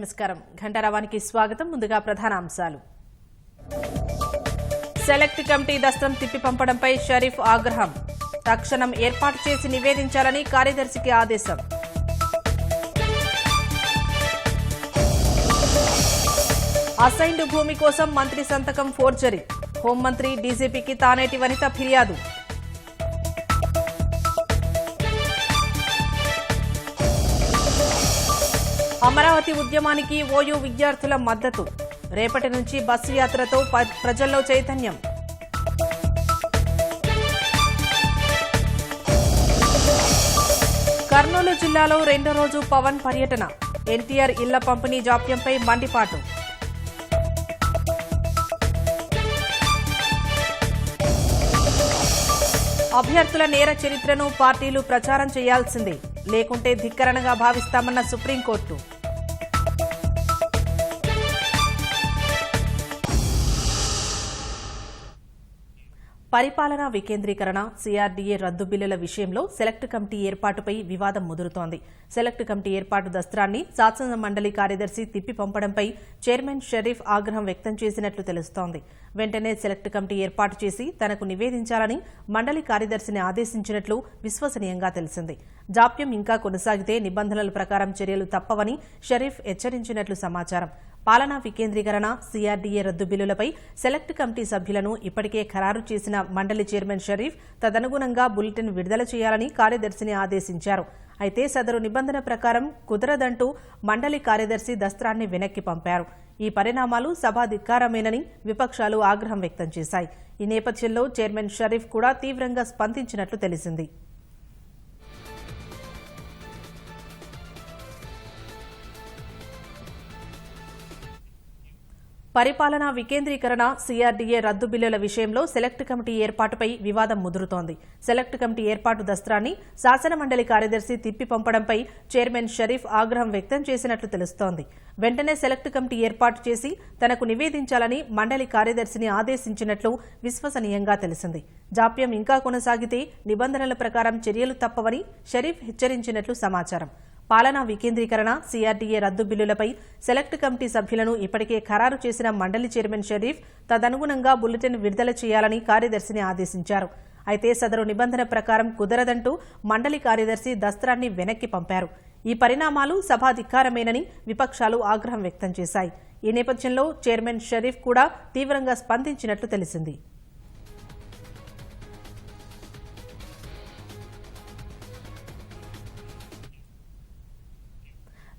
నమస్కారం. ఘంటారావానికి స్వాగతం. ముందుగా ప్రధాన అంశాలు సెలెక్ట్ కమిటీ దస్త్రం తిప్పి పంపడంపై షరీఫ్ ఆగ్రహం. తక్షణం ఏర్పాటు చేసి నివేదించాలని కార్యదర్శికి ఆదేశం. అసైన్డ్ భూమి కోసం మంత్రి సంతకం ఫోర్జరీ. హోంమంత్రి డీజీపీకి తానేటి వనిత ఫిర్యాదు. అమరావతి ఉద్యమానికి ఓయూ విద్యార్థుల మద్దతు. రేపటి నుంచి బస్సు యాత్రతో ప- ప్రజల్లో చైతన్యం. కర్నూలు జిల్లాలో రెండో రోజు పవన్ పర్యటన. ఎన్టీఆర్ ఇళ్ళ పంపిణీ జాప్యంపై మండిపాటు. అభ్యర్థుల నేర చరిత్రను పార్టీలు ప్రచారం చేయాల్సిందే. లేకుంటే ధిక్కరణగా భావిస్తామన్న సుప్రీంకోర్టు. పరిపాలనా వికేంద్రీకరణ సీఆర్డీఏ రద్దు బిల్లుల విషయంలో సెలెక్ట్ కమిటీ ఏర్పాటుపై వివాదం ముదురుతోంది. సెలెక్ట్ కమిటీ ఏర్పాటు దస్త్రాన్ని శాసన మండలి కార్యదర్శి తిప్పి పంపడంపై చైర్మన్ షరీఫ్ ఆగ్రహం వ్యక్తం చేసినట్లు తెలుస్తోంది. వెంటనే సెలెక్ట్ కమిటీ ఏర్పాటు చేసి తనకు నివేదించాలని మండలి కార్యదర్శిని ఆదేశించినట్లు విశ్వసనీయంగా తెలిసింది. జాప్యం ఇంకా కొనసాగితే నిబంధనల ప్రకారం చర్యలు తప్పవని షరీఫ్ హెచ్చరించినట్లు సమాచారం. పాలనా వికేంద్రీకరణ సీఆర్డీఏ రద్దు బిల్లులపై సెలెక్ట్ కమిటీ సభ్యులను ఇప్పటికే ఖరారు చేసిన మండలి చైర్మన్ షరీఫ్ తదనుగుణంగా బులెటిన్ విడుదల చేయాలని కార్యదర్శిని ఆదేశించారు. అయితే సదరు నిబంధన ప్రకారం కుదరదంటూ మండలి కార్యదర్శి దస్త్రాన్ని వెనక్కి పంపారు. ఈ పరిణామాలు సభాధిక్కారమేనని విపక్షాలు ఆగ్రహం వ్యక్తం చేశాయి. ఈ నేపథ్యంలో చైర్మన్ షరీఫ్ కూడా తీవ్రంగా స్పందించినట్లు తెలిసింది. పరిపాలనా వికేంద్రీకరణ సీఆర్డీఏ రద్దు బిల్లుల విషయంలో సెలెక్ట్ కమిటీ ఏర్పాటుపై వివాదం ముదురుతోంది. సెలెక్ట్ కమిటీ ఏర్పాటు దస్త్రాన్ని శాసనమండలి కార్యదర్శి తిప్పి పంపడంపై చైర్మన్ షరీఫ్ ఆగ్రహం వ్యక్తం చేసినట్లు తెలుస్తోంది. వెంటనే సెలెక్ట్ కమిటీ ఏర్పాటు చేసి తనకు నివేదించాలని మండలి కార్యదర్శిని ఆదేశించినట్లు విశ్వసనీయంగా తెలిసింది. జాప్యం ఇంకా కొనసాగితే నిబంధనల ప్రకారం చర్యలు తప్పవని షరీఫ్ హెచ్చరించినట్లు సమాచారం. పాలనా వికేంద్రీకరణ సీఆర్డీఏ రద్దు బిల్లులపై సెలెక్ట్ కమిటీ సభ్యులను ఇప్పటికే ఖరారు చేసిన మండలి చైర్మన్ షరీఫ్ తదనుగుణంగా బులెటిన్ విడుదల చేయాలని కార్యదర్శిని ఆదేశించారు. అయితే సదరు నిబంధన ప్రకారం కుదరదంటూ మండలి కార్యదర్శి దస్త్రాన్ని వెనక్కి పంపారు. ఈ పరిణామాలు సభాధిక్కారమేనని విపక్షాలు ఆగ్రహం వ్యక్తం చేశాయి. ఈ నేపథ్యంలో చైర్మన్ షరీఫ్ కూడా తీవ్రంగా స్పందించినట్లు తెలిసింది.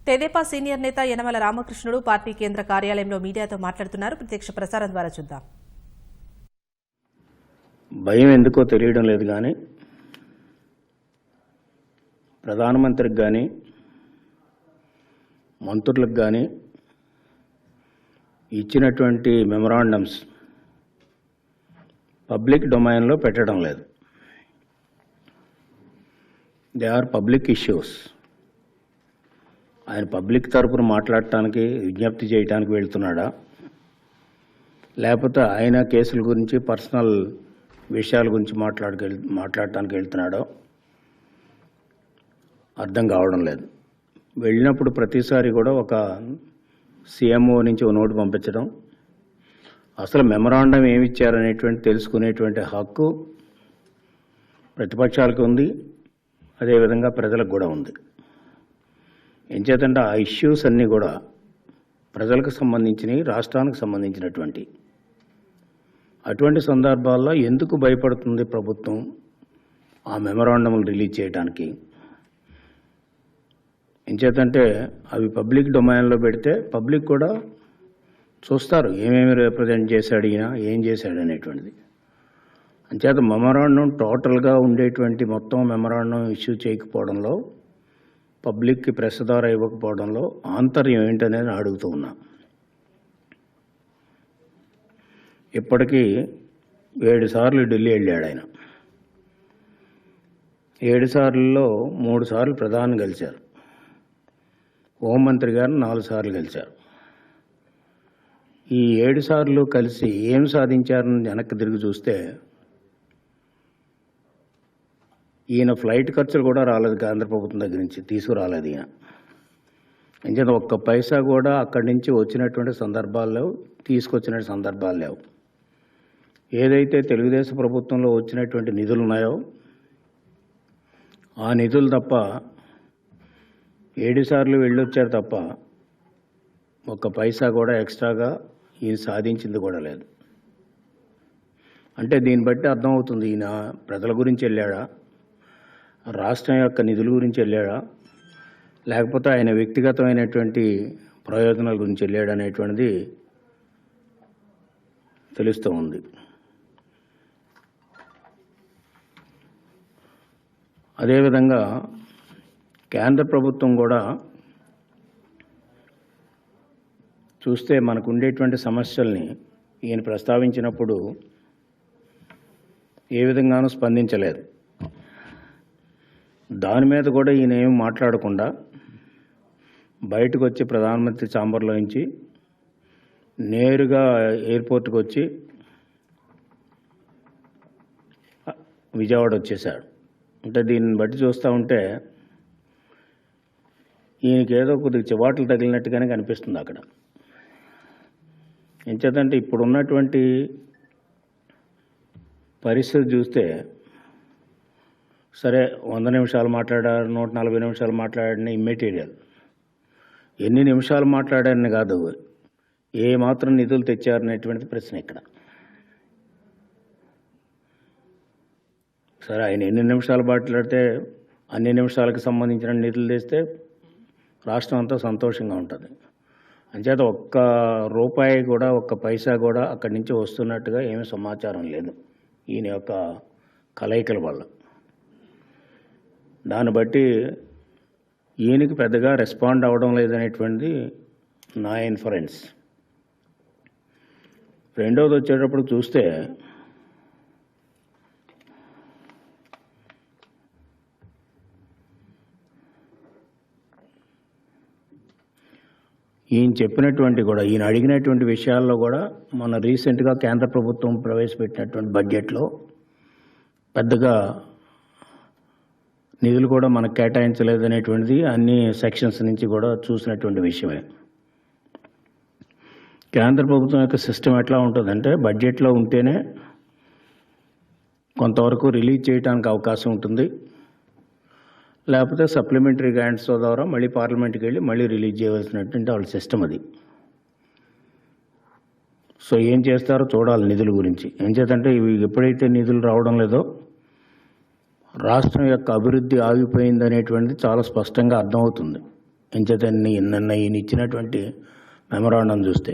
తెదేపా సీనియర్ నేత యనమల రామకృష్ణుడు పార్టీ కేంద్ర కార్యాలయంలో మీడియాతో మాట్లాడుతున్నారు. ప్రత్యక్ష ప్రసారం ద్వారా చూద్దాం. భయం ఎందుకో తెలియడం లేదు కానీ ప్రధానమంత్రికి కానీ మంత్రులకు కానీ ఇచ్చినటువంటి మెమరాండమ్స్ పబ్లిక్ డొమైన్లో పెట్టడం లేదు. They are public issues. ఆయన పబ్లిక్ తరపున మాట్లాడటానికి విజ్ఞప్తి చేయడానికి వెళ్తున్నాడా? లేకపోతే ఆయన కేసుల గురించి పర్సనల్ విషయాల గురించి మాట్లాడక మాట్లాడటానికి వెళ్తున్నాడో? అర్థం కావడం లేదు. వెళ్ళినప్పుడు ప్రతిసారి కూడా ఒక సీఎంఓ నుంచి ఒక నోటు పంపించడం. అసలు మెమరాండం ఏమి ఇచ్చారనేటువంటి తెలుసుకునేటువంటి హక్కు ప్రతిపక్షాలకు ఉంది. అదేవిధంగా ప్రజలకు కూడా ఉంది. ఎంచేతంటే ఆ ఇష్యూస్ అన్నీ కూడా ప్రజలకు సంబంధించినవి రాష్ట్రానికి సంబంధించినటువంటి. అటువంటి సందర్భాల్లో ఎందుకు భయపడుతుంది ప్రభుత్వం ఆ మెమరాండంలు రిలీజ్ చేయడానికి ఎంచేతంటే అవి పబ్లిక్ డొమైన్లో పెడితే పబ్లిక్ కూడా చూస్తారు ఏమేమి రిప్రజెంట్ చేశాడు ఈయన ఏం చేశాడు అనేటువంటిది అంచేత మెమరాండం టోటల్గా ఉండేటువంటి మొత్తం మెమరాండం ఇష్యూ చేయకపోవడంలో పబ్లిక్కి ప్రెస్ ద్వారా ఇవ్వకపోవడంలో ఆంతర్యం ఏంటనేది అడుగుతూ ఉన్నా. ఇప్పటికీ ఏడు సార్లు ఢిల్లీ వెళ్ళాడు ఆయన. ఏడు సార్లలో మూడు సార్లు ప్రధాని కలిశారు హోంమంత్రి గారు నాలుగు సార్లు కలిశారు ఈ ఏడు సార్లు కలిసి ఏం సాధించారని వెనక్కి తిరిగి చూస్తే ఈయన ఫ్లైట్ ఖర్చులు కూడా రాలేదు కేంద్ర ప్రభుత్వం దగ్గర నుంచి తీసుకురాలేదు ఈయన. ఎందుకంటే ఒక్క పైసా కూడా అక్కడి నుంచి వచ్చినటువంటి సందర్భాలు లేవు తీసుకొచ్చిన సందర్భాలు లేవు. ఏదైతే తెలుగుదేశం ప్రభుత్వంలో వచ్చినటువంటి నిధులు ఉన్నాయో ఆ నిధులు తప్ప ఏడుసార్లు వెళ్ళొచ్చారు తప్ప ఒక్క పైసా కూడా ఎక్స్ట్రాగా ఈయన సాధించింది కూడా లేదు. అంటే దీన్ని బట్టి అర్థమవుతుంది ఈయన ప్రజల గురించి వెళ్ళాడా? రాష్ట్రం యొక్క నిధుల గురించి వెళ్ళాడా? లేకపోతే ఆయన వ్యక్తిగతమైనటువంటి ప్రయోజనాల గురించి వెళ్ళాడు అనేటువంటిది తెలుస్తూ ఉంది. అదేవిధంగా కేంద్ర ప్రభుత్వం కూడా చూస్తే మనకు ఉండేటువంటి సమస్యల్ని ఈయన ప్రస్తావించినప్పుడు ఏ విధంగానూ స్పందించలేదు. దాని మీద కూడా ఈయన ఏమి మాట్లాడకుండా బయటకు వచ్చి ప్రధానమంత్రి చాంబర్లో నుంచి నేరుగా ఎయిర్పోర్ట్కి వచ్చి విజయవాడ వచ్చేసాడు అంటే దీన్ని బట్టి చూస్తూ ఉంటే ఈయనకి ఏదో కొద్దిగా చివాట్లు తగిలినట్టుగానే కనిపిస్తుంది అక్కడ. ఎంచేతంటే ఇప్పుడు ఉన్నటువంటి పరిస్థితి చూస్తే సరే వంద నిమిషాలు మాట్లాడారు నూట నలభై నిమిషాలు మాట్లాడిన ఇమ్మెటీరియల్ ఎన్ని నిమిషాలు మాట్లాడారని కాదు ఏ మాత్రం నిధులు తెచ్చారనేటువంటిది ప్రశ్న ఇక్కడ. సరే ఆయన ఎన్ని నిమిషాలు మాట్లాడితే అన్ని నిమిషాలకు సంబంధించిన నిధులు తెస్తే రాష్ట్రం అంతా సంతోషంగా ఉంటుంది. అంచేత ఒక్క రూపాయి కూడా ఒక్క పైసా కూడా అక్కడి నుంచి వస్తున్నట్టుగా ఏమీ సమాచారం లేదు. ఈయన యొక్క కలయికల వల్ల. దాన్ని బట్టి ఈయనకి పెద్దగా రెస్పాండ్ అవ్వడం లేదనేటువంటిది నా ఇన్ఫరెన్స్. రెండవది వచ్చేటప్పుడు చూస్తే ఈయన చెప్పినటువంటి కూడా ఈయన అడిగినటువంటి విషయాల్లో కూడా మన రీసెంట్గా కేంద్ర ప్రభుత్వం ప్రవేశపెట్టినటువంటి బడ్జెట్లో పెద్దగా నిధులు కూడా మనకు కేటాయించలేదు అనేటువంటిది అన్ని సెక్షన్స్ నుంచి కూడా చూసినటువంటి విషయమే. కేంద్ర ప్రభుత్వం యొక్క సిస్టమ్ ఎట్లా ఉంటుందంటే బడ్జెట్లో ఉంటేనే కొంతవరకు రిలీజ్ చేయడానికి అవకాశం ఉంటుంది. లేకపోతే సప్లిమెంటరీ గ్రాంట్స్ ద్వారా మళ్ళీ పార్లమెంట్కి వెళ్ళి మళ్ళీ రిలీజ్ చేయవలసినటువంటి వాళ్ళ సిస్టమ్ అది. సో ఏం చేస్తారో చూడాలి నిధుల గురించి. ఏం చేతంటే ఇవి ఎప్పుడైతే నిధులు రావడం లేదో రాష్ట్రం యొక్క అభివృద్ధి ఆగిపోయింది అనేటువంటిది చాలా స్పష్టంగా అర్థమవుతుంది. ఎంచేత నిన్న ఈయన ఇచ్చినటువంటి మెమరాండం చూస్తే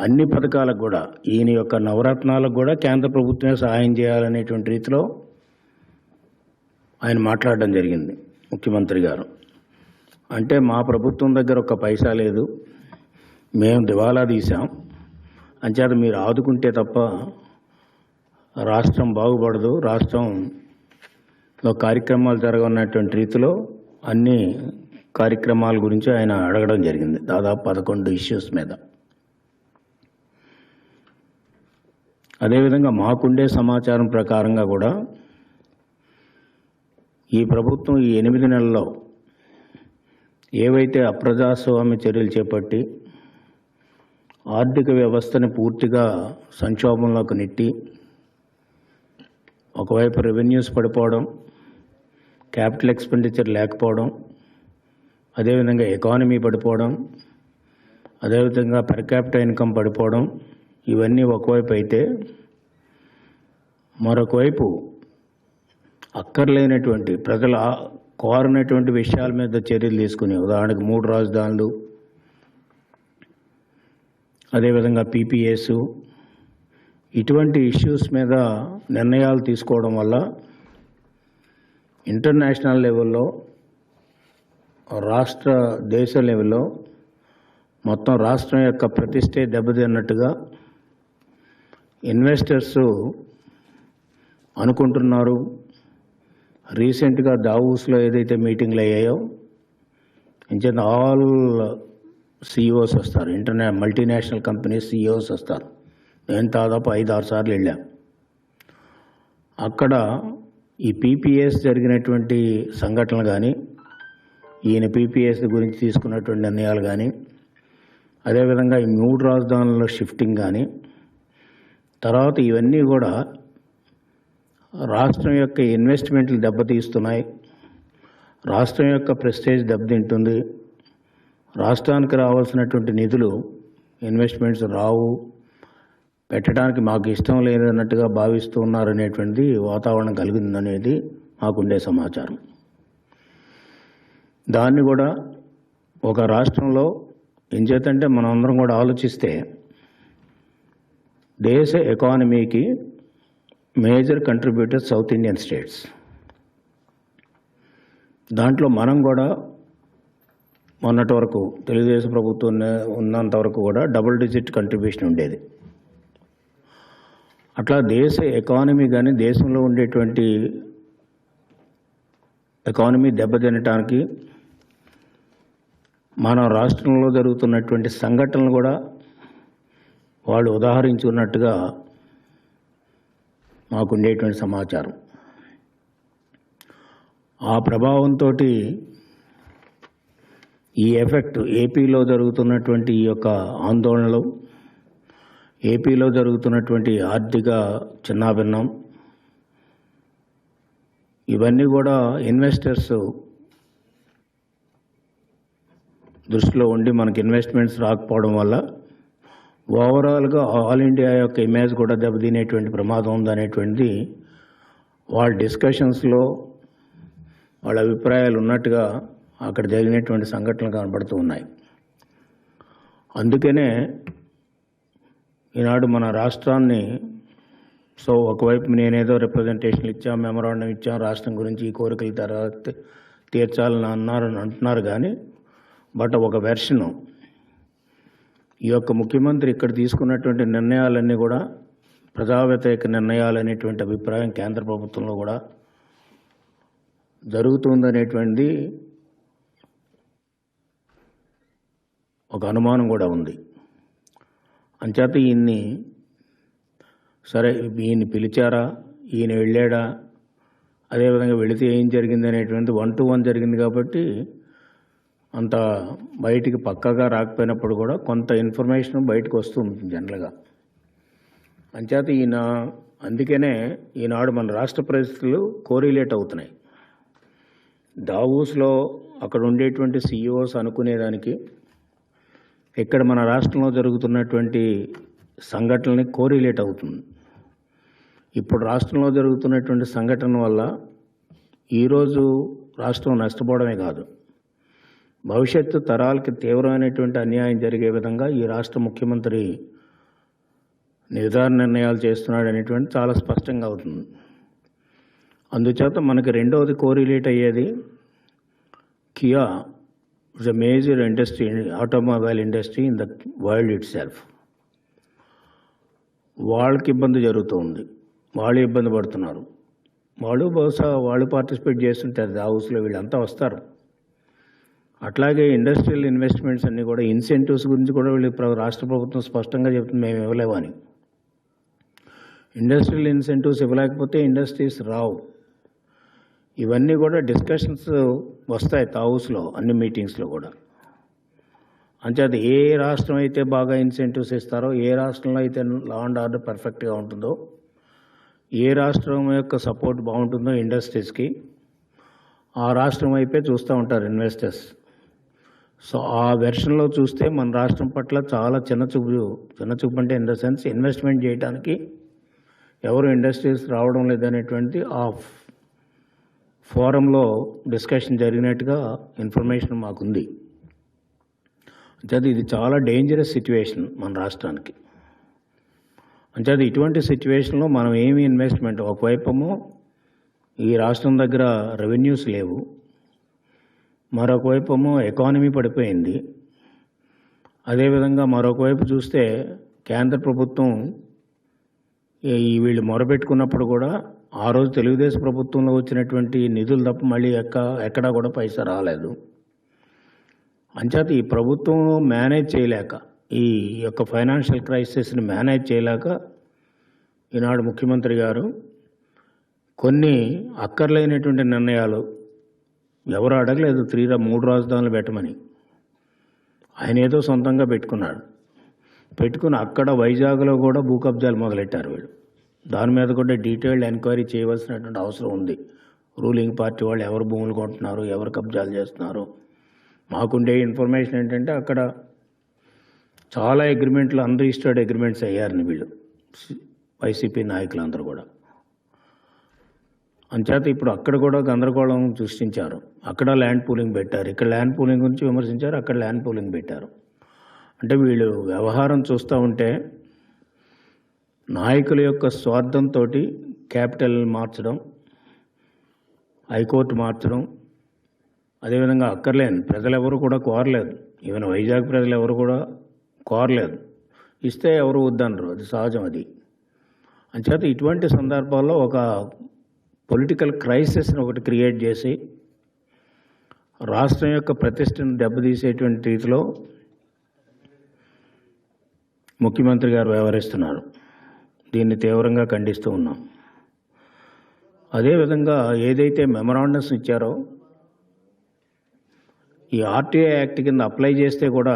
అన్ని పథకాలకు కూడా ఈయన యొక్క నవరత్నాలకు కూడా కేంద్ర ప్రభుత్వమే సహాయం చేయాలనేటువంటి రీతిలో ఆయన మాట్లాడడం జరిగింది ముఖ్యమంత్రి గారు. అంటే మా ప్రభుత్వం దగ్గర ఒక పైసా లేదు మేము దివాలా తీసాం అంచేత మీరు ఆదుకుంటే తప్ప రాష్ట్రం బాగుపడదు రాష్ట్రం కార్యక్రమాలు జరగనున్నటువంటి రీతిలో అన్ని కార్యక్రమాల గురించి ఆయన అడగడం జరిగింది. దాదాపు పదకొండు ఇష్యూస్ మీద. అదేవిధంగా మాకుండే సమాచారం ప్రకారంగా కూడా ఈ ప్రభుత్వం ఈ ఎనిమిది నెలల్లో ఏవైతే అప్రజాస్వామ్య చర్యలు చేపట్టి ఆర్థిక వ్యవస్థని పూర్తిగా సంక్షోభంలోకి నెట్టి ఒకవైపు రెవెన్యూస్ పడిపోవడం క్యాపిటల్ ఎక్స్పెండిచర్ లేకపోవడం అదేవిధంగా ఎకానమీ పడిపోవడం అదేవిధంగా పర్ క్యాపిటల్ ఇన్కమ్ పడిపోవడం ఇవన్నీ ఒకవైపు అయితే మరొకవైపు అక్కర్లేనటువంటి ప్రజల ఆ- కోరనటువంటి విషయాల మీద చర్యలు తీసుకుని ఉదాహరణకు మూడు రాజధానులు అదేవిధంగా పీపీఎస్ ఇటువంటి ఇష్యూస్ మీద నిర్ణయాలు తీసుకోవడం వల్ల ఇంటర్నేషనల్ లెవెల్లో రాష్ట్ర దేశ లెవెల్లో మొత్తం రాష్ట్రం యొక్క ప్రతిష్టే దెబ్బతిన్నట్టుగా ఇన్వెస్టర్స్ అనుకుంటున్నారు. రీసెంట్గా దావూస్లో ఏదైతే మీటింగ్లు అయ్యాయో ఇంచేత ఆల్ సిఇఓస్ వస్తారు. ఇంటర్నే మల్టీనేషనల్ కంపెనీస్ సిఇఓస్ వస్తారు. నేను దాదాపు ఐదు ఆరు సార్లు వెళ్ళాం. అక్కడ ఈ పీపీఎస్ జరిగినటువంటి సంఘటనలు కానీ ఈయన పీపీఎస్ గురించి తీసుకున్నటువంటి నిర్ణయాలు కానీ అదేవిధంగా ఈ మూడు రాజధానుల్లో షిఫ్టింగ్ కానీ తర్వాత ఇవన్నీ కూడా రాష్ట్రం యొక్క ఇన్వెస్ట్మెంట్లు దెబ్బతీస్తున్నాయి. రాష్ట్రం యొక్క ప్రెస్టేజ్ దెబ్బతింటుంది. రాష్ట్రానికి రావాల్సినటువంటి నిధులు ఇన్వెస్ట్మెంట్స్ రావు. పెట్టడానికి మాకు ఇష్టం లేనట్టుగా భావిస్తూ అనేటువంటిది వాతావరణం కలిగిందనేది మాకుండే సమాచారం. దాన్ని కూడా ఒక రాష్ట్రంలో ఏం చేతంటే మనం అందరం కూడా ఆలోచిస్తే దేశ ఎకానమీకి major contributor south Indian states. దాంట్లో మనం కూడా మొన్నటి వరకు తెలుగుదేశం ప్రభుత్వం ఉన్నంత వరకు కూడా డబుల్ డిజిట్ కంట్రిబ్యూషన్ ఉండేది. అట్లా దేశ ఎకానమీ కానీ దేశంలో ఉండేటువంటి ఎకానమీ దెబ్బతినటానికి మన రాష్ట్రంలో జరుగుతున్నటువంటి సంఘటనలు కూడా వాళ్ళు ఉదాహరించున్నట్టుగా మాకు ఉండేటువంటి సమాచారం. ఆ ప్రభావంతో ఈ ఎఫెక్ట్ ఏపీలో జరుగుతున్నటువంటి ఈ యొక్క ఆందోళనలు ఏపీలో జరుగుతున్నటువంటి ఆర్థిక చిన్నాభిన్నం ఇవన్నీ కూడా ఇన్వెస్టర్స్ దృష్టిలో ఉండి మనకి ఇన్వెస్ట్మెంట్స్ రాకపోవడం వల్ల ఓవరాల్గా ఆల్ ఇండియా యొక్క ఇమేజ్ కూడా దెబ్బతినేటువంటి ప్రమాదం ఉందనేటువంటిది వాళ్ళ డిస్కషన్స్లో వాళ్ళ అభిప్రాయాలు ఉన్నట్టుగా అక్కడ జరిగినటువంటి సంఘటనలు కనబడుతూ ఉన్నాయి. అందుకనే ఈనాడు మన రాష్ట్రాన్ని సో ఒకవైపు నేనేదో రిప్రజెంటేషన్లు ఇచ్చాం మెమరాండం ఇచ్చాం రాష్ట్రం గురించి ఈ కోరికలు తర్వాత తీర్చాలని అన్నారు అంటున్నారు కానీ బట్ ఒక వెర్షను ఈ యొక్క ముఖ్యమంత్రి ఇక్కడ తీసుకున్నటువంటి నిర్ణయాలన్నీ కూడా ప్రజా వ్యతిరేక నిర్ణయాలు అనేటువంటి అభిప్రాయం కేంద్ర ప్రభుత్వంలో కూడా జరుగుతుందనేటువంటిది ఒక అనుమానం కూడా ఉంది. అంచేత ఈయన్ని సరే ఈయన్ని పిలిచారా? ఈయన వెళ్ళాడా? అదేవిధంగా వెళితే ఏం జరిగింది అనేటువంటి వన్ టు వన్ జరిగింది కాబట్టి అంత బయటికి పక్కగా రాకపోయినప్పుడు కూడా కొంత ఇన్ఫర్మేషన్ బయటకు వస్తూ ఉంటుంది జనరల్గా అంచేత ఈయన అందుకనే ఈనాడు మన రాష్ట్ర పరిస్థితులు కోరిలేట్ అవుతున్నాయి. దావూస్లో అక్కడ ఉండేటువంటి సీఈఓస్ అనుకునేదానికి ఇక్కడ మన రాష్ట్రంలో జరుగుతున్నటువంటి సంఘటనని కోరిలేట్ అవుతుంది. ఇప్పుడు రాష్ట్రంలో జరుగుతున్నటువంటి సంఘటన వల్ల ఈరోజు రాష్ట్రం నష్టపోవడమే కాదు. భవిష్యత్తు తరాలకి తీవ్రమైనటువంటి అన్యాయం జరిగే విధంగా ఈ రాష్ట్ర ముఖ్యమంత్రి నిర్ధారణ నిర్ణయాలు చేస్తున్నాడు అనేటువంటి చాలా స్పష్టంగా అవుతుంది. అందుచేత మనకి రెండవది కోరిలేట్ అయ్యేది Kia is a major industry automobile industry in the world itself వాళ్ళకి ఇబ్బంది జరుగుతూ ఉంది వాళ్ళు ఇబ్బంది పడుతున్నారు. వాళ్ళు బహుశా వాళ్ళు పార్టిసిపేట్ చేస్తుంటారు. హౌస్లో వీళ్ళంతా వస్తారు. అట్లాగే ఇండస్ట్రియల్ ఇన్వెస్ట్మెంట్స్ అన్నీ కూడా ఇన్సెంటివ్స్ గురించి కూడా వీళ్ళు ప్ర- రాష్ట్ర ప్రభుత్వం స్పష్టంగా చెప్తుంది. మేము ఇవ్వలేమని ఇండస్ట్రియల్ ఇన్సెంటివ్స్ ఇవ్వలేకపోతే ఇండస్ట్రీస్ రావు. ఇవన్నీ కూడా డిస్కషన్స్ వస్తాయి తావుస్లో అన్ని మీటింగ్స్లో కూడా. అంచేత ఏ రాష్ట్రం అయితే బాగా ఇన్సెంటివ్స్ ఇస్తారో ఏ రాష్ట్రంలో అయితే లా అండ్ ఆర్డర్ పర్ఫెక్ట్గా ఉంటుందో ఏ రాష్ట్రం యొక్క సపోర్ట్ బాగుంటుందో ఇండస్ట్రీస్కి ఆ రాష్ట్రం వైపే చూస్తూ ఉంటారు ఇన్వెస్టర్స్ సో ఆ వెర్షన్లో చూస్తే మన రాష్ట్రం పట్ల చాలా చిన్న చూపు చిన్న చూపు అంటే ఇన్ ద సెన్స్ ఇన్వెస్ట్మెంట్ చేయడానికి ఎవరు ఇండస్ట్రీస్ రావడం లేదనేటువంటి ఆ ఫోరంలో డిస్కషన్ జరిగినట్టుగా ఇన్ఫర్మేషన్ మాకుంది. అంచేది ఇది చాలా డేంజరస్ సిచ్యువేషన్ మన రాష్ట్రానికి. అంచేది ఇటువంటి సిచ్యువేషన్లో మనం ఏమి ఇన్వెస్ట్మెంట్ ఒకవైపేమో ఈ రాష్ట్రం దగ్గర రెవెన్యూస్ లేవు. మరొక వైపేమో ఎకానమీ పడిపోయింది. అదేవిధంగా మరొక వైపు చూస్తే కేంద్ర ప్రభుత్వం ఈ- ఈ వీళ్ళు మొరపెట్టుకున్నప్పుడు కూడా ఆ రోజు తెలుగుదేశం ప్రభుత్వంలో వచ్చినటువంటి నిధులు తప్ప మళ్ళీ ఎక్క ఎక్కడా కూడా పైసా రాలేదు. అంచేత ఈ ప్రభుత్వం మేనేజ్ చేయలేక ఈ యొక్క ఫైనాన్షియల్ క్రైసిస్ని మేనేజ్ చేయలేక ఈనాడు ముఖ్యమంత్రి గారు కొన్ని అక్కర్లేనటువంటి నిర్ణయాలు ఎవరు అడగలేదు త్రీ మూడు రాజధానులు పెట్టమని. ఆయన ఏదో సొంతంగా పెట్టుకున్నాడు. పెట్టుకుని అక్కడ వైజాగ్లో కూడా భూ కబ్జాలు మొదలెట్టారు వీళ్ళు. దాని మీద కూడా డీటెయిల్డ్ ఎంక్వైరీ చేయవలసినటువంటి అవసరం ఉంది. రూలింగ్ పార్టీ వాళ్ళు ఎవరు భూములు కొంటున్నారు ఎవరు కబ్జాలు చేస్తున్నారు. మాకుండే ఇన్ఫర్మేషన్ ఏంటంటే అక్కడ చాలా అగ్రిమెంట్లు అన్రిజిస్టర్డ్ అగ్రిమెంట్స్ అయ్యారని వీళ్ళు. వైసీపీ నాయకులందరూ కూడా. అంచేత ఇప్పుడు అక్కడ కూడా గందరగోళం సృష్టించారు. అక్కడ ల్యాండ్ పూలింగ్ పెట్టారు. ఇక్కడ ల్యాండ్ పూలింగ్ గురించి విమర్శించారు అక్కడ ల్యాండ్ పూలింగ్ పెట్టారు. అంటే వీళ్ళు వ్యవహారం చూస్తూ ఉంటే నాయకుల యొక్క స్వార్థంతో క్యాపిటల్ మార్చడం హైకోర్టు మార్చడం అదేవిధంగా అక్కర్లేని ప్రజలెవరు కూడా కోరలేదు. ఈవెన్ వైజాగ్ ప్రజలు ఎవరు కూడా కోరలేదు. ఇస్తే ఎవరు వద్దనరు. అది సహజం అది. అంచేత ఇటువంటి సందర్భాల్లో ఒక పొలిటికల్ క్రైసిస్ని ఒకటి క్రియేట్ చేసి రాష్ట్రం యొక్క ప్రతిష్టను దెబ్బతీసేటువంటి రీతిలో ముఖ్యమంత్రి గారు వ్యవహరిస్తున్నారు. దీన్ని తీవ్రంగా ఖండిస్తూ ఉన్నాం. అదేవిధంగా ఏదైతే మెమరాండమ్స్ ఇచ్చారో ఈ ఆర్టీఐ యాక్ట్ కింద అప్లై చేస్తే కూడా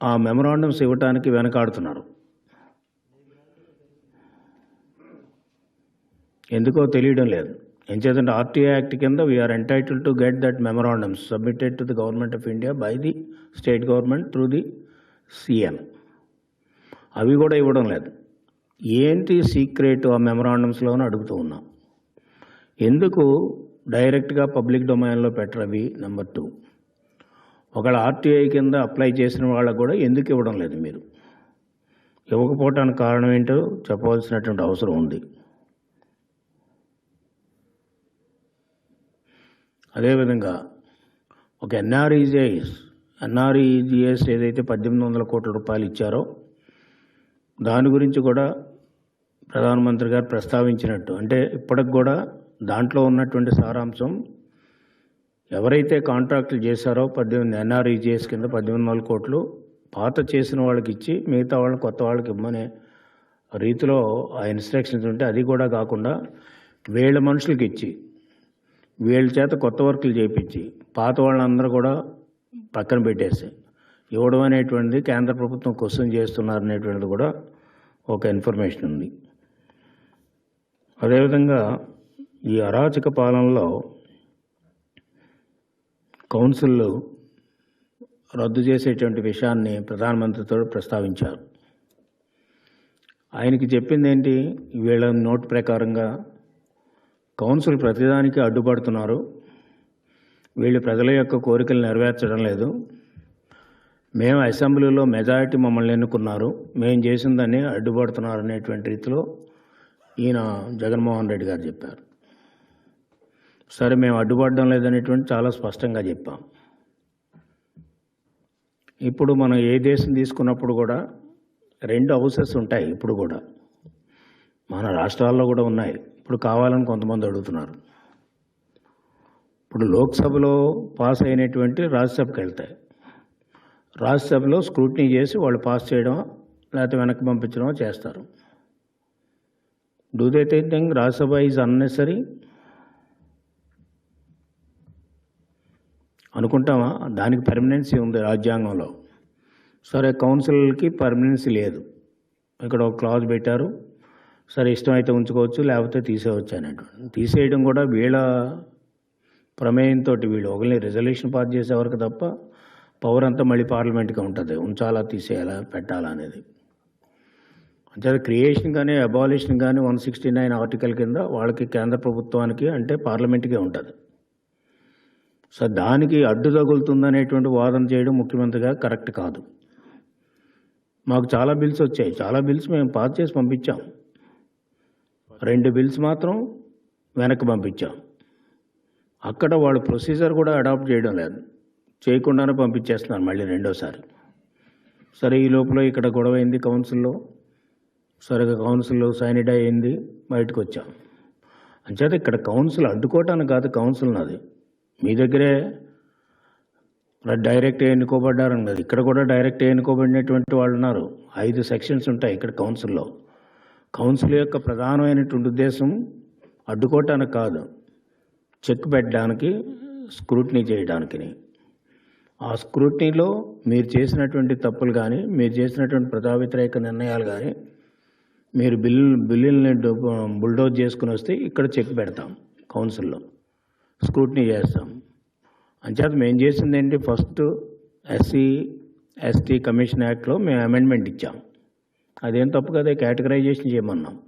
ఆ మెమరాండమ్స్ ఇవ్వటానికి వెనకాడుతున్నారు. ఎందుకో తెలియడం లేదు. ఎంచేతంటే ఆర్టీఐ యాక్ట్ కింద we are entitle to get that memorandums submitted to the government of India by the state government through the CM అవి కూడా ఇవ్వడం లేదు. ఏంటి సీక్రెట్ ఆ మెమరాండమ్స్లోనూ అడుగుతూ ఉన్నాం. ఎందుకు డైరెక్ట్గా పబ్లిక్ డొమైన్లో పెట్టరవి అవి? నెంబర్ టూ ఒకవేళ ఆర్టీఐ కింద అప్లై చేసిన వాళ్ళకు కూడా ఎందుకు ఇవ్వడం లేదు మీరు? ఇవ్వకపోవటానికి కారణం ఏంటో చెప్పవలసినటువంటి అవసరం ఉంది. అదేవిధంగా ఒక ఎన్ఆర్ఈజేఎస్ ఎన్ఆర్ఈజిఎస్ ఏదైతే పద్దెనిమిది వందల కోట్ల రూపాయలు ఇచ్చారో దాని గురించి కూడా ప్రధానమంత్రి గారు ప్రస్తావించినట్టు. అంటే ఇప్పటికి కూడా దాంట్లో ఉన్నటువంటి సారాంశం ఎవరైతే కాంట్రాక్టులు చేశారో పద్దెనిమిది ఎన్ఆర్ఈజీఎస్ కింద పద్దెనిమిది వందల కోట్లు పాత చేసిన వాళ్ళకి ఇచ్చి మిగతా వాళ్ళని కొత్త వాళ్ళకి ఇమ్మనే రీతిలో ఆ ఇన్స్ట్రక్షన్స్ ఉంటే అది కూడా కాకుండా వీళ్ళ మనుషులకి ఇచ్చి వీళ్ళ చేత కొత్త వర్కులు చేయించి పాత వాళ్ళందరూ కూడా పక్కన పెట్టేసి ఇవ్వడం అనేటువంటిది కేంద్ర ప్రభుత్వం క్వశ్చన్ చేస్తున్నారు అనేటువంటిది కూడా ఒక ఇన్ఫర్మేషన్ ఉంది. అదేవిధంగా ఈ అరాచక పాలనలో కౌన్సిల్ రద్దు చేసేటువంటి విషయాన్ని ప్రధానమంత్రితో ప్రస్తావించారు. ఆయనకి చెప్పింది ఏంటి వీళ్ళ నోట్ ప్రకారంగా కౌన్సిల్ ప్రతిదానికి అడ్డుపడుతున్నారు. వీళ్ళు ప్రజల యొక్క కోరికలు నెరవేర్చడం లేదు. మేము అసెంబ్లీలో మెజారిటీ మమ్మల్ని ఎన్నుకున్నారు. మేము చేసిన దాన్ని అడ్డుపడుతున్నారు అనేటువంటి రీతిలో ఈయన జగన్మోహన్ రెడ్డి గారు చెప్పారు. సరే మేము అడ్డుపడడం లేదనేటువంటి చాలా స్పష్టంగా చెప్పాం. ఇప్పుడు మనం ఏ దేశం తీసుకున్నప్పుడు కూడా రెండు హౌసెస్ ఉంటాయి ఇప్పుడు కూడా. మన రాష్ట్రాల్లో కూడా ఉన్నాయి. ఇప్పుడు కావాలని కొంతమంది అడుగుతున్నారు. ఇప్పుడు లోక్సభలో పాస్ అయినటువంటి రాజ్యసభకి వెళ్తాయి. రాజ్యసభలో స్క్రూటినీ చేసి వాళ్ళు పాస్ చేయడం లేకపోతే వెనక్కి పంపించడం చేస్తారు. Do they think Rajya Sabha is unnecessary అనుకుంటామా? దానికి పర్మనెన్సీ ఉంది రాజ్యాంగంలో. సరే కౌన్సిల్కి పర్మనెన్సీ లేదు. ఇక్కడ ఒక క్లాజ్ పెట్టారు. సరే ఇష్టమైతే ఉంచుకోవచ్చు లేకపోతే తీసేయవచ్చు అనేటువంటి. తీసేయడం కూడా వీళ్ళ ప్రమేయంతో వీళ్ళు. ఒకరిని రిజల్యూషన్ పాస్ చేసేవారికి తప్ప పవర్ అంతా మళ్ళీ పార్లమెంట్గా ఉంటుంది. ఉంచాలా తీసేయాలా పెట్టాలా అనేది. అంటే క్రియేషన్ కానీ అబాలిషన్ కానీ వన్ సిక్స్టీ నైన్ ఆర్టికల్ కింద వాళ్ళకి కేంద్ర ప్రభుత్వానికి అంటే పార్లమెంట్కే ఉంటుంది. సో దానికి అడ్డు తగులుతుందనేటువంటి వాదన చేయడం ముఖ్యమంత్రిగా కరెక్ట్ కాదు. మాకు చాలా బిల్స్ వచ్చాయి. చాలా బిల్స్ మేము పాస్ చేసి పంపించాం. రెండు బిల్స్ మాత్రం వెనక్కి పంపించాం. అక్కడ వాళ్ళు ప్రొసీజర్ కూడా అడాప్ట్ చేయడం లేదు. చేయకుండానే పంపించేస్తున్నారు మళ్ళీ రెండోసారి. సరే ఈ లోపల ఇక్కడ గొడవ అయింది కౌన్సిల్లో. సరిగా కౌన్సిల్లో సైనిడ్ అయింది బయటకు వచ్చాం. అంచేత ఇక్కడ కౌన్సిల్ అడ్డుకోవటానికి కాదు కౌన్సిల్ నాది. మీ దగ్గరే డైరెక్ట్ ఎన్నుకోబడ్డారని కాదు. ఇక్కడ కూడా డైరెక్ట్ ఎన్నుకోబడినటువంటి వాళ్ళు ఉన్నారు. ఐదు సెక్షన్స్ ఉంటాయి ఇక్కడ కౌన్సిల్లో. కౌన్సిల్ యొక్క ప్రధానమైనటువంటి ఉద్దేశం అడ్డుకోవటానికి కాదు చెక్ పెట్టడానికి స్క్రూటినీ చేయడానికి ఆ స్క్రూటినీలో మీరు చేసినటువంటి తప్పులు కానీ మీరు చేసినటువంటి ప్రజా వ్యతిరేక నిర్ణయాలు కానీ మీరు బిల్లు బిల్లుల్ని బుల్డోజ్ చేసుకుని వస్తే ఇక్కడ చెక్ పెడతాం కౌన్సిల్లో. స్క్రూటినీ చేస్తాం. అంచేత మేము చేసింది ఏంటి ఫస్ట్ ఎస్సీ ఎస్టీ కమిషన్ యాక్ట్లో మేము అమెండ్మెంట్ ఇచ్చాం. అదేం తప్పు కదా కేటగరైజేషన్ చేయమన్నాం.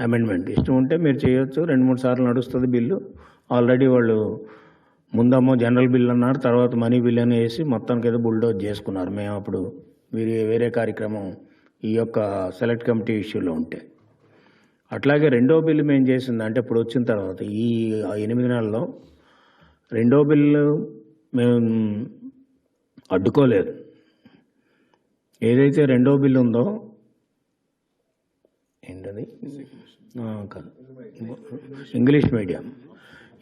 అమెండ్మెంట్ ఇష్టం ఉంటే మీరు చేయొచ్చు రెండు మూడు సార్లు నడుస్తుంది బిల్లు. ఆల్రెడీ వాళ్ళు ముందమ్మో జనరల్ బిల్ అన్నారు తర్వాత మనీ బిల్ అని వేసి మొత్తానికి ఏదో బుల్డోజ్ చేసుకున్నారు. మేము అప్పుడు వేరే వేరే కార్యక్రమం ఈ యొక్క సెలెక్ట్ కమిటీ ఇష్యూలో ఉంటే. అట్లాగే రెండో బిల్లు మేము చేసింది అంటే ఇప్పుడు వచ్చిన తర్వాత ఈ ఎనిమిది నెలల్లో రెండో బిల్లు మేము అడ్డుకోలేదు. ఏదైతే రెండో బిల్లు ఉందో ఏంటది? English medium.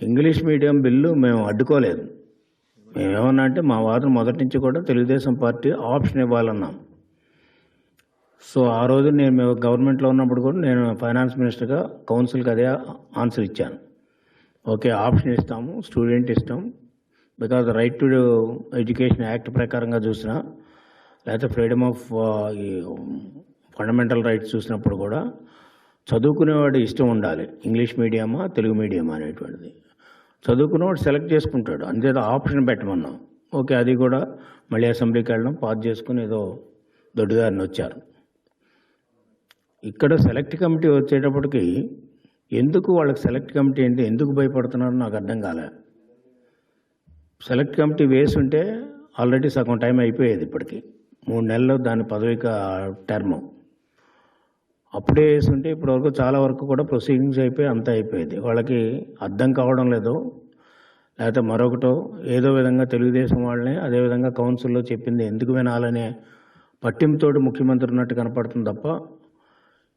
English medium bill మేము అడ్డుకోలేదు. మేమేమన్నా అంటే మా వాదన మొదటి నుంచి కూడా తెలుగుదేశం పార్టీ ఆప్షన్ ఇవ్వాలన్నాం. సో ఆ రోజు నేను మేము గవర్నమెంట్లో ఉన్నప్పుడు కూడా నేను ఫైనాన్స్ మినిస్టర్గా కౌన్సిల్కి అదే ఆన్సర్ ఇచ్చాను. ఓకే ఆప్షన్ ఇస్తాము స్టూడెంట్ ఇస్తాం. Because right to education act ప్రకారంగా చూసినా లేకపోతే ఫ్రీడమ్ ఆఫ్ ఈ ఫండమెంటల్ రైట్స్ చూసినప్పుడు కూడా చదువుకునేవాడు ఇష్టం ఉండాలి. ఇంగ్లీష్ మీడియమా తెలుగు మీడియమా అనేటువంటిది. చదువుకునేవాడు సెలెక్ట్ చేసుకుంటాడు. అంతేదో ఆప్షన్ పెట్టమన్నాం. ఓకే అది కూడా మళ్ళీ అసెంబ్లీకి వెళ్ళడం పాస్ చేసుకుని ఏదో దొడ్డిదారిని వచ్చారు. ఇక్కడ సెలెక్ట్ కమిటీ వచ్చేటప్పటికి ఎందుకు వాళ్ళకి సెలెక్ట్ కమిటీ ఏంటి ఎందుకు భయపడుతున్నారో నాకు అర్థం కాలే. సెలెక్ట్ కమిటీ వేసి ఉంటే ఆల్రెడీ సగం టైం అయిపోయేది ఇప్పటికి. మూడు నెలలు దాని పదవిక టర్మ్. అప్పుడే వేసి ఇప్పటి వరకు చాలా వరకు కూడా ప్రొసీడింగ్స్ అయిపోయి అంతా అయిపోయేది. వాళ్ళకి అర్థం కావడం లేదు. లేకపోతే మరొకటో ఏదో విధంగా తెలుగుదేశం వాళ్ళని అదేవిధంగా కౌన్సిల్లో చెప్పింది ఎందుకు వినాలనే పట్టింపుతోటి ముఖ్యమంత్రి ఉన్నట్టు కనపడుతుంది తప్ప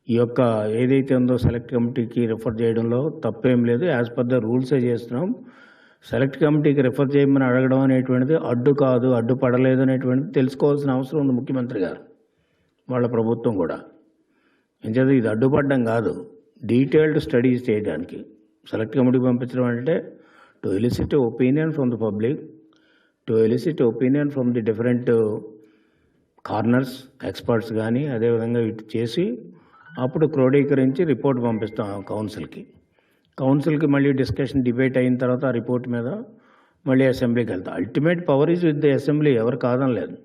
ఈ యొక్క ఏదైతే ఉందో సెలెక్ట్ కమిటీకి రిఫర్ చేయడంలో తప్పేం లేదు. యాజ్ పర్ ద రూల్సే చేస్తున్నాం. సెలెక్ట్ కమిటీకి రిఫర్ చేయమని అడగడం అనేటువంటిది అడ్డు కాదు అడ్డు పడలేదు అనేటువంటిది తెలుసుకోవాల్సిన అవసరం ఉంది ముఖ్యమంత్రి గారు వాళ్ళ ప్రభుత్వం కూడా. ఎంచేత ఇది అడ్డుపడడం కాదు. డీటెయిల్డ్ స్టడీస్ చేయడానికి. సెలెక్ట్ కమిటీకి పంపించడం అంటే to elicit opinion from the public to elicit opinion from the different corners experts కానీ అదేవిధంగా ఇటు చేసి అప్పుడు క్రోడీకరించి రిపోర్ట్ పంపిస్తాం కౌన్సిల్కి. కౌన్సిల్కి మళ్ళీ డిస్కషన్ డిబేట్ అయిన తర్వాత ఆ రిపోర్ట్ మీద మళ్ళీ అసెంబ్లీకి వెళ్తాం. Ultimate power is with the assembly ఎవరు కాదనలేదు.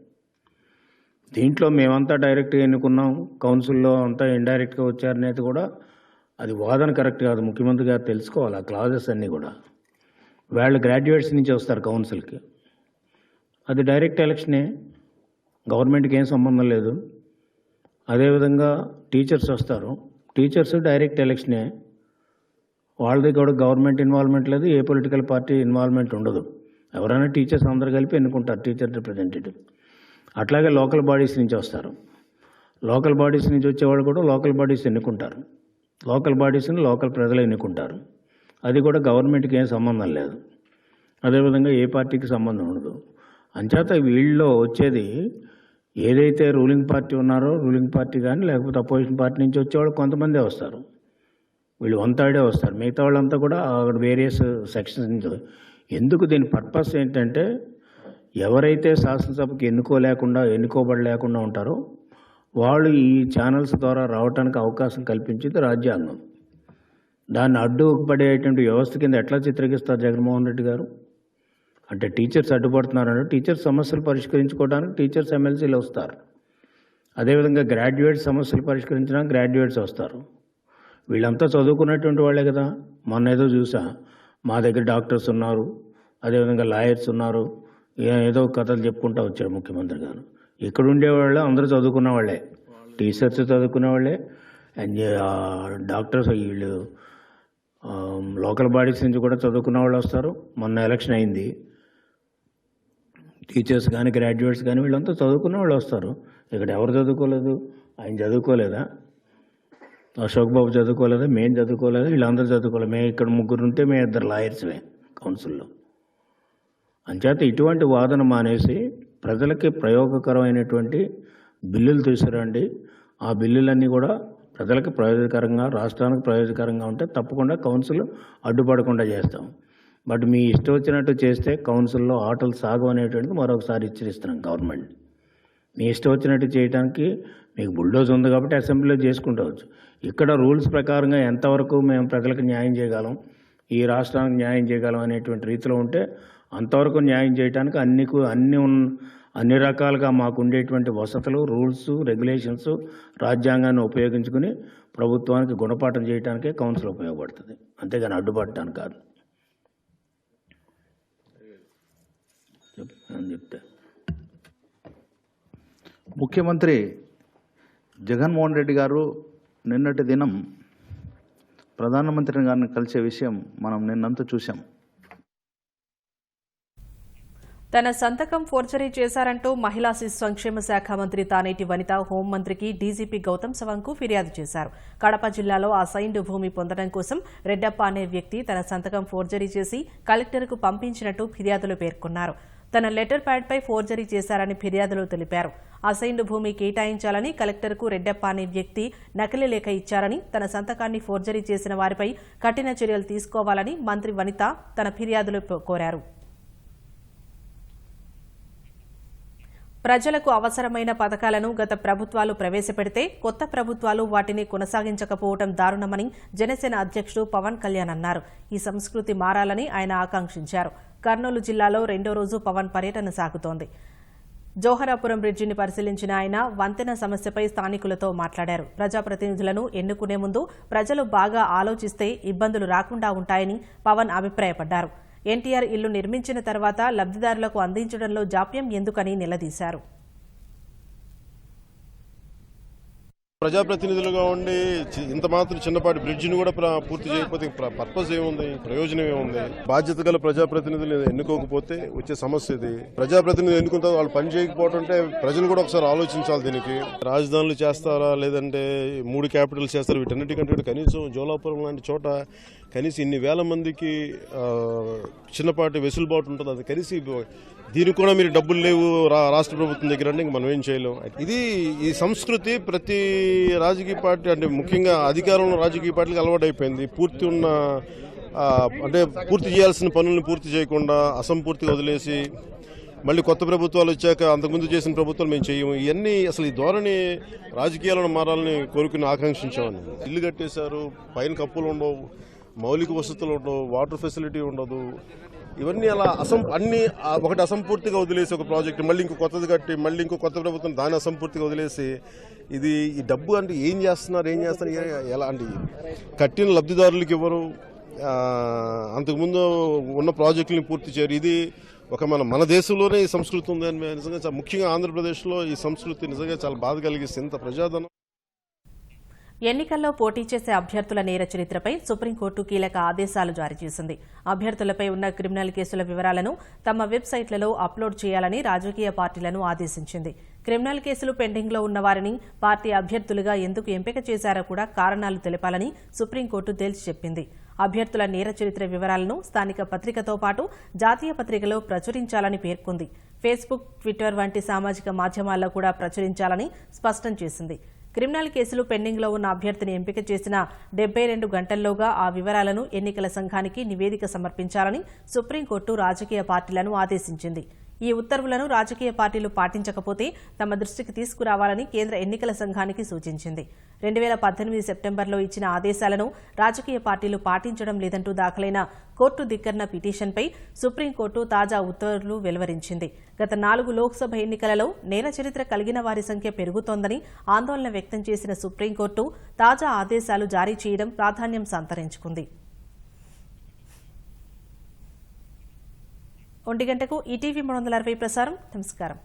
దీంట్లో మేమంతా డైరెక్ట్గా ఎన్నుకున్నాం. కౌన్సిల్లో అంతా ఇండైరెక్ట్గా వచ్చారనేది కూడా అది వాదన కరెక్ట్ కాదు. ముఖ్యమంత్రి గారు తెలుసుకోవాలి ఆ క్లాజెస్ అన్నీ కూడా. వాళ్ళు గ్రాడ్యుయేట్స్ నుంచి వస్తారు కౌన్సిల్కి. అది డైరెక్ట్ ఎలక్షనే. గవర్నమెంట్కి ఏం సంబంధం లేదు. అదేవిధంగా టీచర్స్ వస్తారు. టీచర్స్ డైరెక్ట్ ఎలక్షనే. వాళ్ళది కూడా గవర్నమెంట్ ఇన్వాల్వ్మెంట్ లేదు. ఏ పొలిటికల్ పార్టీ ఇన్వాల్వ్మెంట్ ఉండదు. ఎవరైనా టీచర్స్ అందరు కలిపి ఎన్నుకుంటారు. Teacher representative. అట్లాగే లోకల్ బాడీస్ నుంచి వస్తారు. లోకల్ బాడీస్ నుంచి వచ్చేవాళ్ళు కూడా లోకల్ బాడీస్ ఎన్నుకుంటారు. లోకల్ బాడీస్ని లోకల్ ప్రజలు ఎన్నుకుంటారు. అది కూడా గవర్నమెంట్కి ఏం సంబంధం లేదు. అదేవిధంగా ఏ పార్టీకి సంబంధం ఉండదు. అంచేత వీళ్ళలో వచ్చేది ఏదైతే రూలింగ్ పార్టీ ఉన్నారో రూలింగ్ పార్టీ కానీ లేకపోతే అపోజిషన్ పార్టీ నుంచి వచ్చేవాళ్ళు కొంతమందే వస్తారు. వీళ్ళు వన్ థర్డే వస్తారు. మిగతా వాళ్ళంతా కూడా అక్కడ వేరియస్ సెక్షన్స్ నుంచి ఎందుకు దీని పర్పస్ ఏంటంటే ఎవరైతే శాసనసభకి ఎన్నుకోలేకుండా ఎన్నుకోబడలేకుండా ఉంటారో వాళ్ళు ఈ ఛానల్స్ ద్వారా రావడానికి అవకాశం కల్పించింది రాజ్యాంగం. దాన్ని అడ్డుపడేటువంటి వ్యవస్థ కింద ఎట్లా చిత్రగిస్తారు జగన్మోహన్ రెడ్డి గారు? అంటే టీచర్స్ అడ్డుపడుతున్నారంటే టీచర్స్ సమస్యలు పరిష్కరించుకోవడానికి టీచర్స్ ఎమ్మెల్సీలు వస్తారు. అదేవిధంగా గ్రాడ్యుయేట్ సమస్యలు పరిష్కరించడానికి గ్రాడ్యుయేట్స్ వస్తారు. వీళ్ళంతా చదువుకున్నటువంటి వాళ్ళే కదా. మొన్న ఏదో చూసా. మా దగ్గర డాక్టర్స్ ఉన్నారు. అదేవిధంగా లాయర్స్ ఉన్నారు. ఏదో కథలు చెప్పుకుంటూ వచ్చాడు ముఖ్యమంత్రి గారు. ఇక్కడ ఉండేవాళ్ళు అందరూ చదువుకున్న వాళ్ళే టీచర్స్ చదువుకునే వాళ్ళే అండ్ డాక్టర్స్ వీళ్ళు లోకల్ బాడీస్ నుంచి కూడా చదువుకున్న వాళ్ళు వస్తారు. మొన్న ఎలక్షన్ అయింది. టీచర్స్ కానీ గ్రాడ్యుయేట్స్ కానీ వీళ్ళంతా చదువుకున్న వాళ్ళు వస్తారు. ఇక్కడ ఎవరు చదువుకోలేదు? ఆయన చదువుకోలేదా? అశోక్ బాబు చదువుకోలేదా? మేము చదువుకోలేదు? వీళ్ళందరూ చదువుకోలేదు మేము ఇక్కడ ముగ్గురు ఉంటే మేము ఇద్దరు లాయర్స్మే కౌన్సిల్లో. అంచేత ఇటువంటి వాదన మానేసి ప్రజలకి ప్రయోగకరమైనటువంటి బిల్లులు తీసుకురండి ఆ బిల్లులన్నీ కూడా ప్రజలకు ప్రయోజనకరంగా రాష్ట్రానికి ప్రయోజనకరంగా ఉంటే తప్పకుండా కౌన్సిల్ అడ్డుపడకుండా చేస్తాం. బట్ మీ ఇష్టం వచ్చినట్టు చేస్తే కౌన్సిల్లో ఆటలు సాగు అనేటువంటిది మరొకసారి హెచ్చరిస్తున్నాం గవర్నమెంట్. మీ ఇష్టం వచ్చినట్టు చేయడానికి మీకు బుల్డోజ్ ఉంది కాబట్టి అసెంబ్లీలో చేసుకుంటవచ్చు. ఇక్కడ రూల్స్ ప్రకారంగా ఎంతవరకు మేము ప్రజలకు న్యాయం చేయగలం ఈ రాష్ట్రానికి న్యాయం చేయగలం అనేటువంటి రీతిలో ఉంటే అంతవరకు న్యాయం చేయడానికి అన్ని అన్ని ఉన్- అన్ని రకాలుగా మాకు ఉండేటువంటి వసతులు రూల్స్ రెగ్యులేషన్స్ రాజ్యాంగాన్ని ఉపయోగించుకుని ప్రభుత్వానికి గుణపాఠం చేయడానికే కౌన్సిల్ ఉపయోగపడుతుంది. అంతేగాని అడ్డుపడటానికి కాదు. అని చెప్తే. ముఖ్యమంత్రి జగన్మోహన్ రెడ్డి గారు నిన్నటి దినం ప్రధానమంత్రిని గారిని కలిసే విషయం మనం నిన్నంతా చూసాం తన సంతకం ఫోర్జరీ చేశారంటూ మహిళా శిశు సంక్షేమ శాఖ మంత్రి తానేటి వనిత హోంమంత్రికి డీజీపీ గౌతమ్ సవాంగ్కు ఫిర్యాదు చేశారు. కడప జిల్లాలో అసైన్డ్ భూమి పొందడం కోసం రెడ్డప్ప అనే వ్యక్తి తన సంతకం ఫోర్జరీ చేసి కలెక్టర్కు పంపించినట్టు ఫిర్యాదులో పేర్కొన్నారు. తన లెటర్ ప్యాడ్పై ఫోర్జరీ చేశారని ఫిర్యాదులో తెలిపారు. అసైన్డ్ భూమి కేటాయించాలని కలెక్టర్కు రెడ్డప్ప అనే వ్యక్తి నకిలీ లేఖ ఇచ్చారని తన సంతకాన్ని ఫోర్జరీ చేసిన వారిపై కఠిన చర్యలు తీసుకోవాలని మంత్రి వనిత తన ఫిర్యాదులో కోరారు. ప్రజలకు అవసరమైన పథకాలను గత ప్రభుత్వాలు ప్రవేశపెడితే కొత్త ప్రభుత్వాలు వాటిని కొనసాగించకపోవడం దారుణమని జనసేన అధ్యక్షుడు పవన్ కళ్యాణ్ అన్నారు. ఈ సంస్కృతి మారాలని ఆయన ఆకాంక్షించారు. కర్నూలు జిల్లాలో రెండో రోజు పవన్ పర్యటన సాగుతోంది. జోహరాపురం బ్రిడ్జిని పరిశీలించిన ఆయన వంతెన సమస్యపై స్థానికులతో మాట్లాడారు. ప్రజాప్రతినిధులను ఎన్నుకునే ముందు ప్రజలు బాగా ఆలోచిస్తే ఇబ్బందులు రాకుండా ఉంటాయని పవన్ అభిప్రాయపడ్డారు. ఎన్టీఆర్ ఇల్లు నిర్మించిన తర్వాత లబ్దిదారులకు అందించడంలో జాప్యం ఎందుకని నిలదీశారు. ప్రజాప్రతినిధులుగా ఉండి చి- ఇంత మాత్రం చిన్నపాటి బ్రిడ్జిని కూడా పూర్తి చేయకపోతే పర్పస్ ఏముంది? ప్రయోజనం ఏముంది? బాధ్యత గల ప్రజాప్రతినిధులు ఎన్నుకోకపోతే వచ్చే సమస్య ఇది. ప్రజాప్రతినిధులు ఎన్నుకుంటే వాళ్ళు పని చేయకపోవడం అంటే ప్రజలు కూడా ఒకసారి ఆలోచించాలి దీనికి. రాజధానులు చేస్తారా? లేదంటే మూడు క్యాపిటల్స్ చేస్తారు? వీటన్నిటికంటే కూడా కనీసం జోలాపురం లాంటి చోట కనీసం ఇన్ని వేల మందికి చిన్నపాటి వెసులుబాటు ఉంటుంది. అది కనీసం దీనికి కూడా మీరు డబ్బులు లేవు రా- రాష్ట్ర ప్రభుత్వం దగ్గర అంటే మనం ఏం చేయలేము ఇది ఈ సంస్కృతి ప్రతి రాజకీయ పార్టీ అంటే ముఖ్యంగా అధికారంలో రాజకీయ పార్టీలకు అలవాటైపోయింది. పూర్తి ఉన్న అంటే పూర్తి చేయాల్సిన పనులను పూర్తి చేయకుండా అసంపూర్తిగా వదిలేసి మళ్ళీ కొత్త ప్రభుత్వాలు వచ్చాక అంతకుముందు చేసిన ప్రభుత్వాలు మేము చేయము. ఇవన్నీ అసలు ఈ ధోరణి రాజకీయాలను మారాలని కోరుకుని ఆకాంక్షించామని ఇల్లు కట్టేశారు పైన కప్పులు ఉండవు మౌలిక వసతులు ఉండవు వాటర్ ఫెసిలిటీ ఉండదు ఇవన్నీ అలా అసం అన్ని ఒకటి అసంపూర్తిగా వదిలేసి ఒక ప్రాజెక్ట్ మళ్ళీ ఇంకో కొత్తది కట్టి మళ్ళీ ఇంకో కొత్త ప్రభుత్వం దాన్ని అసంపూర్తిగా వదిలేసి ఇది ఈ డబ్బు అంటే ఏం చేస్తున్నారు ఏం చేస్తున్నారు ఎలా అంటే కట్టిన లబ్ధిదారులకు ఇవ్వరు అంతకుముందు ఉన్న ప్రాజెక్టులను పూర్తి చేయరు ఇది ఒక మన మన దేశంలోనే ఈ సంస్కృతి ఉందని నిజంగా చాలా- ముఖ్యంగా ఆంధ్రప్రదేశ్లో ఈ సంస్కృతి నిజంగా చాలా బాధ కలిగిస్తుంది. ఇంత ప్రజాధనం ఎన్నికల్లో పోటీ చేసే అభ్యర్థుల నేర చరిత్రపై సుప్రీంకోర్టు కీలక ఆదేశాలు జారీ చేసింది. అభ్యర్థులపై ఉన్న క్రిమినల్ కేసుల వివరాలను తమ వెబ్సైట్లలో అప్లోడ్ చేయాలని రాజకీయ పార్టీలను ఆదేశించింది. క్రిమినల్ కేసులు పెండింగ్లో ఉన్న వారిని పార్టీ అభ్యర్థులుగా ఎందుకు ఎంపిక చేశారో కూడా కారణాలు తెలపాలని సుప్రీంకోర్టు తేల్చి చెప్పింది. అభ్యర్థుల నేర చరిత్ర వివరాలను స్థానిక పత్రికతో పాటు జాతీయ పత్రికలో ప్రచురించాలని పేర్కొంది. ఫేస్బుక్ ట్విట్టర్ వంటి సామాజిక మాధ్యమాల్లో కూడా ప్రచురించాలని స్పష్టం చేసింది. క్రిమినల్ కేసులు పెండింగ్లో ఉన్న అభ్యర్థిని ఎంపిక చేసిన డెబ్బై రెండు గంటల్లోగా ఆ వివరాలను ఎన్నికల సంఘానికి నివేదిక సమర్పించాలని సుప్రీంకోర్టు రాజకీయ పార్టీలను ఆదేశించింది. ఈ ఉత్తర్వులను రాజకీయ పార్టీలు పాటించకపోతే తమ దృష్టికి తీసుకురావాలని కేంద్ర ఎన్నికల సంఘానికి సూచించింది. రెండు వేల పద్దెనిమిది సెప్టెంబర్లో ఇచ్చిన ఆదేశాలను రాజకీయ పార్టీలు పాటించడం లేదంటూ దాఖలైన కోర్టు ధిక్కరణ పిటిషన్పై సుప్రీంకోర్టు తాజా ఉత్తర్వులు వెలువరించింది. గత నాలుగు లోక్సభ ఎన్నికలలో నేర చరిత్ర కలిగిన వారి సంఖ్య పెరుగుతోందని ఆందోళన వ్యక్తం చేసిన సుప్రీంకోర్టు తాజా ఆదేశాలు జారీ చేయడం ప్రాధాన్యం సంతరించుకుంది. ఒంటి గంటకు ఈటీవీ మూడు వందల అరవై ప్రసారం. నమస్కారం.